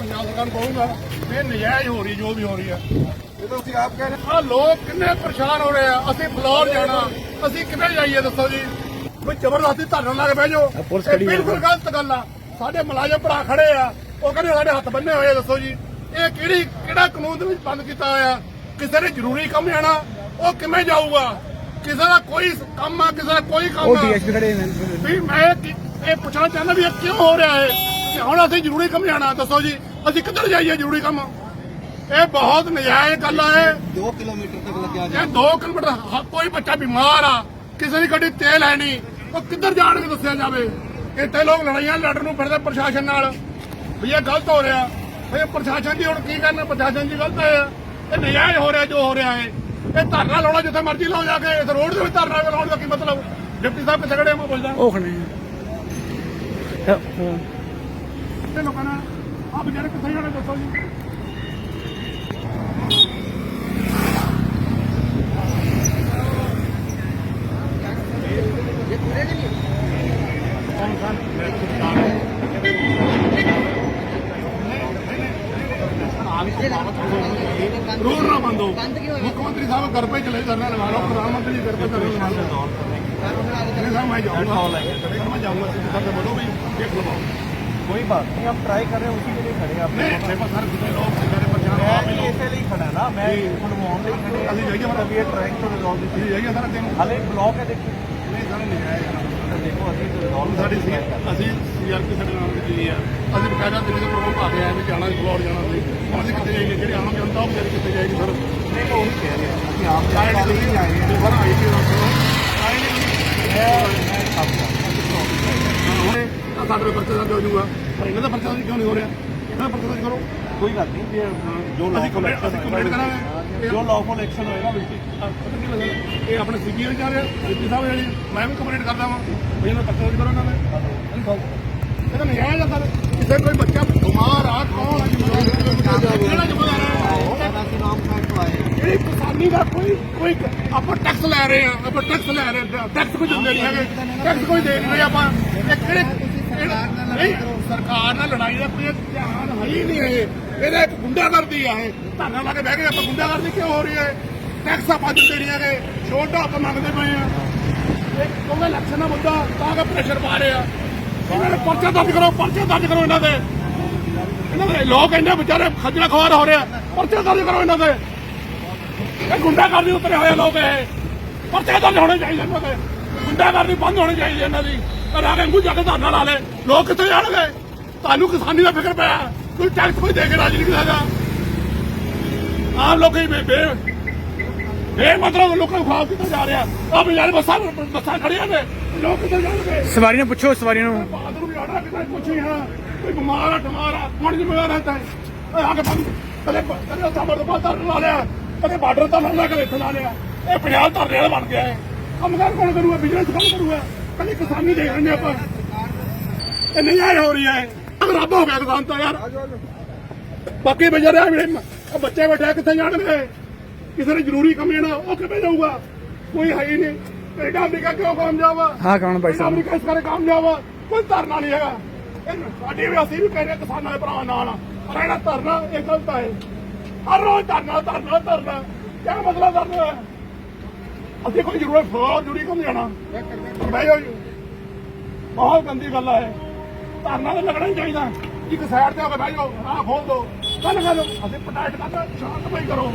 ਪੰਜਾਬ ਸਰਕਾਰ ਨੂੰ ਕਹੂੰਗਾ ਇਹ ਨਜਾਇਜ਼ ਹੋ ਰਹੀ ਜੋ ਵੀ ਹੋ ਰਹੀ ਹੈ ਇਹ ਤਾਂ ਤੁਸੀਂ ਆਪ ਕਹਿ ਰਹੇ ਆ ਲੋਕ ਕਿੰਨੇ ਪਰੇਸ਼ਾਨ ਹੋ ਰਹੇ ਆ। ਅਸੀਂ ਫਲੋਰ ਜਾਣਾ ਅਸੀਂ ਕਿਵੇਂ ਜਾਈਏ ਦੱਸੋ ਜੀ? ਕੋਈ ਜ਼ਬਰਦਸਤੀ ਧਰਨਾ ਲਾ ਕੇ ਬਹਿ ਜਾਓ। ਪੁਲਿਸ ਇਹ ਖੜੀ ਹੈ। ਬਿਲਕੁਲ ਗਲਤ ਗੱਲ ਆ। ਸਾਡੇ ਮੁਲਾਜ਼ਮ ਭਰਾ ਖੜੇ ਆ। ਉਹ ਕਹਿੰਦੇ ਸਾਡੇ ਹੱਥ ਬੰਨੇ ਹੋਏ ਦੱਸੋ ਜੀ। ਇਹ ਕਿਹੜੀ ਕਿਹੜਾ ਕਾਨੂੰਨ ਦੇ ਵਿੱਚ ਬੰਦ ਕੀਤਾ ਹੋਇਆ? ਕਿਸੇ ਨੇ ਜ਼ਰੂਰੀ ਕੰਮ ਜਾਣਾ ਉਹ ਕਿਵੇਂ ਜਾਊਗਾ? ਕਿਸੇ ਦਾ ਕੋਈ ਕੰਮ ਆ ਕਿਸੇ ਦਾ ਕੋਈ ਕੰਮ ਉਹ ਆ। ਡੀਐਸਪੀ ਖੜੇ ਨੇ। ਵੀ ਮੈਂ ਇਹ ਪੁੱਛਣਾ ਚਾਹੁੰਦਾ ਵੀ ਇਹ ਕਿਉਂ ਹੋ ਰਿਹਾ ਹੈ? ਕਿ ਹੁਣ ਅਸੀਂ ਜ਼ਰੂਰੀ ਕੰਮ ਜਾਣਾ ਦੱਸੋ ਜੀ। ਅਸੀਂ ਕਿੱਧਰ ਜਾਈਏ ਜ਼ਰੂਰੀ ਕੰਮ? ਇਹ ਬਹੁਤ ਨਜਾਇਜ਼ ਗੱਲ ਹੈ 2 ਕਿਲੋਮੀਟਰ ਤੱਕ ਲੱਗਿਆ ਇਹ 2 ਕਿਲੋਮੀਟਰ ਹ- ਕੋਈ ਬੱਚਾ ਬਿਮਾਰ ਆ ਕਿਸੇ ਦੀ ਗੱਡੀ ਤੇਲ ਹੈ ਨਹੀਂ ਉਹ ਕਿੱਧਰ ਜਾਣਗੇ ਦੱਸਿਆ ਜਾਵੇ? ਇੱਥੇ ਲੋਕ ਲੜਾਈਆਂ ਲੜਨ ਨੂੰ ਫਿਰਦੇ ਪ੍ਰਸ਼ਾਸਨ ਨਾਲ। ਵੀ ਇਹ ਗਲਤ ਹੋ ਰਿਹਾ। ਇਹ ਪ੍ਰਸ਼ਾਸਨ ਦੀ ਹੁਣ ਕੀ ਕਰਨਾ? ਪ੍ਰਸ਼ਾਸਨ ਦੀ ਗਲਤ ਹੈ। ਇਹ ਨਜਾਇਜ਼ ਹੋ ਰਿਹਾ ਜੋ ਹੋ ਰਿਹਾ ਹੈ। ਇਹ ਧਰਨਾ ਲਾਉਣਾ ਜਿੱਥੇ ਮਰਜ਼ੀ ਲਾਓ ਜਾ ਕੇ। ਇਸ ਰੋਡ ਦੇ ਵਿੱਚ ਧਰਨਾ ਲਾਉਣ ਦਾ ਕੀ ਮਤਲਬ? ਡਿਪਟੀ ਸਾਹਿਬ ਕਿੱਥੇ ਖੜੇ ਆ? ਮੈਂ ਪੁੱਛਦਾ ਉਹ ਖੜੇ ਆ। ਤੇ ਲੋਕਾਂ ਨੇ ਆਪ ਜਿਹੜੇ ਕਿੱਥੇ ਜਾਣੇ ਦੱਸੋ ਜੀ ਰੋਡ ਨਾ ਬੰਦ ਹੋ ਮੁੱਖ ਮੰਤਰੀ ਸਾਹਿਬ ਘਰ ਪੇ ਚਲੇ ਧਰਨਾ ਲਗਾ ਲਓ ਪ੍ਰਧਾਨ ਮੰਤਰੀ ਜੀ ਘਰ ਪੇ ਧਰਨਾ ਲਗਾ ਲਓ नहीं साहब मैं जाऊंगा मैं जाऊंगा सीधे से बोलो भाई देख लो कोई बात नहीं हम ट्राई कर रहे हैं उसी के लिए खड़े हैं आप नहीं मेरे पास सर कितने लोग मेरे परेशान मैं आप भी ही लोग इसे लिए खड़ा है ना मैं मनमोहन लिए खड़े अभी जाइए हमारा we are trying to resolve this ये जाइए सर दिन हाले ब्लॉक है देखिए नहीं सर नहीं आएगा देखो अभी तो रिजॉल्व ਸਾਡੀ ਸੀ ਅਸੀਂ ਸੀਆਰਪੀ ਸਾਡੇ ਨਾਲ ਦਿੱਤੀ ਆ ਅਸੀਂ ਬਕਾਇਦਾ ਦਿੱਲੀ ਦੇ ਪ੍ਰੋਗਰਾਮ ਪਾ ਕੇ ਆਏ ਵੀ ਜਾਣਾ ਫਲੋਰ ਜਾਣਾ ਸੀ ਹੁਣ ਅਸੀਂ ਕਿੱਥੇ ਜਾਈਏ ਜਿਹੜੇ ਆਮ ਜਨਤਾ ਉਹ ਵਿਚਾਰੀ ਕਿੱਥੇ ਜਾਏਗੀ ਸਰ नहीं तो वही कह रहे हैं कि आप ਆਏ जानकारी ਨਹੀਂ नहीं आए हैं ਸਰ ਆਈ ਸੀ ਆਏ ਨਹੀਂ मैं मैं समझा ਹੁਣ ਸਾਡੇ ਦੇ ਪਰਚੇ ਦਰਜ ਹੋ ਜਾਊਗਾ। ਪਰ ਇਹਨਾਂ ਦਾ ਪਰਚਾ ਦਰਜ ਕਿਉਂ ਨਹੀਂ ਹੋ ਰਿਹਾ? ਇਹਨਾਂ ਪਰਚਾ ਦਰਜ ਕਰੋ। ਕੋਈ ਗੱਲ ਨਹੀਂ ਜੇ ਜੋ lawful complaint- ਅਸੀਂ ਹੋਏਗਾ ਵਿਲ ਇਹ ਆਪਣੇ ਸੀਪੀ ਜਾ ਰਹੇ ਜੀ ਸਾਹਿਬ ਜਿਹੜੇ ਮੈਂ ਵੀ ਕੰਪਲੇਂਟ ਕਰਦਾ ਵਾਂ। ਇਹਨਾਂ ਦਾ ਪਰਚਾ ਦਰਜ ਕਰੋ ਇਹਨਾਂ ਦੇ ਇਹ ਤਾਂ ਨਜਾਇਜ਼ ਆ ਸਰ। ਕਿਸੇ ਕੋਈ ਬੱਚਾ ਬਿਮਾਰ ਆ ਕੌਣ ਆ ਜ਼ਿੰਮੇਵਾਰ ਕਿਹੜਾ ਜ਼ਿੰਮੇਵਾਰ ਹੈ ਇਹ ਕਿਸਾਨੀ ਦਾ ਕੋਈ ਕੋਈ ਆਪਾਂ ਟੈਕਸ ਲੈ ਰਹੇ ਆ। ਆਪਾਂ ਟੈਕਸ ਲੈ ਰਹੇ ਆ। ਟੈਕਸ ਕੋਈ ਦਿੰਦੇ ਨਹੀਂ ਹੈਗੇ। ਟੈਕਸ ਕੋਈ ਦੇ ਨਹੀਂ ਰਹੇ ਆਪਾਂ। ਇਹ ਕਿਹੜੇ ਨਹੀਂ ਸਰਕਾਰ ਨਾਲ ਲੜਾਈ ਦਾ ਕੋਈ ਧਿਆਨ ਹੈ ਹੀ ਨਹੀਂ ਇਹ ਇਹਦਾ ਇੱਕ ਗੁੰਡਾਗਰਦੀ ਆ ਇਹ। ਧਰਨਾ ਲਾ ਕੇ ਬਹਿ ਗਏ ਆਪਾਂ। ਗੁੰਡਾਗਰਦੀ ਕਿਉਂ ਹੋ ਰਹੀ ਹੈ? ਟੈਕਸ ਆਪਾਂ ਦਿੰਦੇ ਨਹੀਂ ਹੈਗੇ ਛੋਟਾ ਆਪਾਂ ਮੰਗਦੇ ਪਏ ਆ ਇਹ ਕਿਉਂਕਿ ਇਲੈਕਸ਼ਨ ਦਾ ਮੁੱਦਾ ਤਾਂ ਕਿ ਪ੍ਰੈਸ਼ਰ ਪਾ ਰਹੇ। ਆ ਇਹਨਾਂ ਨੇ ਪਰਚਾ ਦਰਜ ਕਰੋ, ਪਰਚਾ ਦਰਜ ਕਰੋ ਇਹਨਾਂ ਦੇ ਇਹਨਾਂ ਦੇ ਲੋਕ ਇੰਨੇ ਵਿਚਾਰੇ ਖੱਜਲ ਖਵਾਰ ਹੋ ਰਿਹਾ ਪਰਚਾ ਦਰਜ ਕਰੋ ਇਹਨਾਂ ਦੇ ਇਹ ਗੁੰਡਾਗਰਦੀ ਉਤਰੇ ਹੋਏ ਲੋਕ ਇਹ। ਪਰਚੇ ਦਰਜ ਹੋਣੇ ਚਾਹੀਦੇ ਇਹਨਾਂ ਦੇ ਗੁੰਡਾਗਰਦੀ ਬੰਦ ਹੋਣੀ ਚਾਹੀਦੀ ਇਹਨਾਂ ਦੀ। ਆ ਕੇ ਮੂੰਹ ਜਾ ਕੇ ਧਰਨਾ ਲਾ ਲੈ। ਲੋਕ ਕਿੱਥੇ ਜਾਣਗੇ? ਤੁਹਾਨੂੰ ਕਿਸਾਨੀ ਦਾ ਫਿਕਰ ਪਿਆ। ਕੋਈ ਟੈਕਸ ਕੋਈ ਦੇ ਕੇ ਰਾਜੀ ਨਹੀਂ ਦਾ। ਆਮ ਲੋਕੀ ਬੇ ਬੇ ਬੇ ਮਤਲਬ ਲੋਕਾਂ ਨੂੰ ਖਾਓ ਕਿੱਥੇ ਜਾ ਰਿਹਾ। ਆ ਯਾਰ ਬੱਸਾਂ ਬੱਸਾਂ ਖੜੀਆਂ ਨੇ। ਲੋਕ ਕਿੱਥੇ ਜਾਣਗੇ? ਸਵਾਰੀ ਨੂੰ ਪੁੱਛੋ ਸਵਾਰੀ ਨੂੰ। ਬਹਾਦਰ ਵੀ ਆੜਾ ਕਿਤੇ ਪੁੱਛੀ ਹਾਂ। ਕੋਈ ਬਿਮਾਰ ਆ ਟਮਾਰ ਆ ਕੌਣ ਜ਼ਿੰਮੇਵਾਰ ਰਹਿਤਾ ਹੈ। ਆ ਕੇ ਬੰਦ ਕਦੇ ਕਦੇ ਸਾਬਰ ਤੋਂ ਬਾਹਰ ਧਰਨ ਲਾ ਲਿਆ। ਕਦੇ ਬਾਰਡਰ ਤਾਂ ਲਾ ਲਿਆ ਕਦੇ ਇੱਥੇ ਲਾ ਲਿਆ। ਇਹ ਪੰਜਾਬ ਧਰਨੇ ਵਾਲਾ ਬਣ ਗਿਆ ਹੈ। ਕੰਮਕਾਰ ਕੌਣ ਕਰੂਗਾ? ਬਿਜ਼ਨਸ ਕੌਣ ਕਰੂਗਾ? ਕਦੇ ਕਿਸਾਨੀ ਦੇਖ ਰਹੇ ਆਪਾਂ। ਇਹ ਨਹੀਂ ਆਏ ਹੋ ਰਹੀ ਹੈ। ਰੱਬ ਹੋ ਗਿਆ ਕਿਸਾਨ ਤਾਂ ਯਾਰ। ਬਾਕੀ ਬਜਾ ਰਿਹਾ ਮੇਰੇ ਬੱਚੇ ਬੈਠੇ ਆ, ਕਿੱਥੇ ਜਾਣਗੇ? ਕਿਸੇ ਨੇ ਜ਼ਰੂਰੀ ਕੰਮ ਜਾਣਾ ਉਹ ਕਿਵੇਂ ਜਾਊਗਾ? ਕੋਈ ਹੈ ਹੀ ਨਹੀਂ। ਕੈਨੇਡਾ ਅਮਰੀਕਾ ਕਿਉਂ ਕਾਮਯਾਬ ਆ ਹਾਂ ਕੌਣ ਭਾਈ ਸਾਹਿਬ? ਅਮਰੀਕਾ ਇਸ ਕਰਕੇ ਕਾਮਯਾਬ ਆ ਕੋਈ ਧਰਨਾ ਨਹੀਂ ਹੈਗਾ। ਸਾਡੀ ਵੀ ਅਸੀਂ ਵੀ ਕਹਿ ਰਹੇ ਹਾਂ ਕਿਸਾਨਾਂ ਦੇ ਭਰਾ ਨਾਲ। ਆ। ਪਰ ਇਹਦਾ ਧਰਨਾ ਇਹ ਗਲਤ ਹੈ। ਹਰ ਰੋਜ਼ ਧਰਨਾ ਧਰਨਾ ਧਰਨਾ। ਕਿਆ ਮਤਲਬ ਧਰਨਾ ਹੈ? ਅਸੀਂ ਕੋਈ ਜ਼ਰੂਰਤ ਫਲੋਰ ਜੁੜੀ ਕੰਮ ਜਾਣਾ ਬਈ ਹੋਈ ਬਹੁਤ ਗੰਦੀ ਗੱਲ ਹੈ ਧਰਨਾ ਤਾਂ ਲੱਗਣਾ ਹੀ ਚਾਹੀਦਾ। ਇੱਕ ਸਾਈਡ ਤੇ ਹੋ ਕੇ ਬਹਿ ਜਾਓ। ਆਹ ਖੋਲ ਦੋ। ਕੱਲ ਕੱਲ ਅਸੀਂ ਪਟਾਇਟ ਕਰ ਸ਼ਾਂਤਮਈ ਕਰੋ।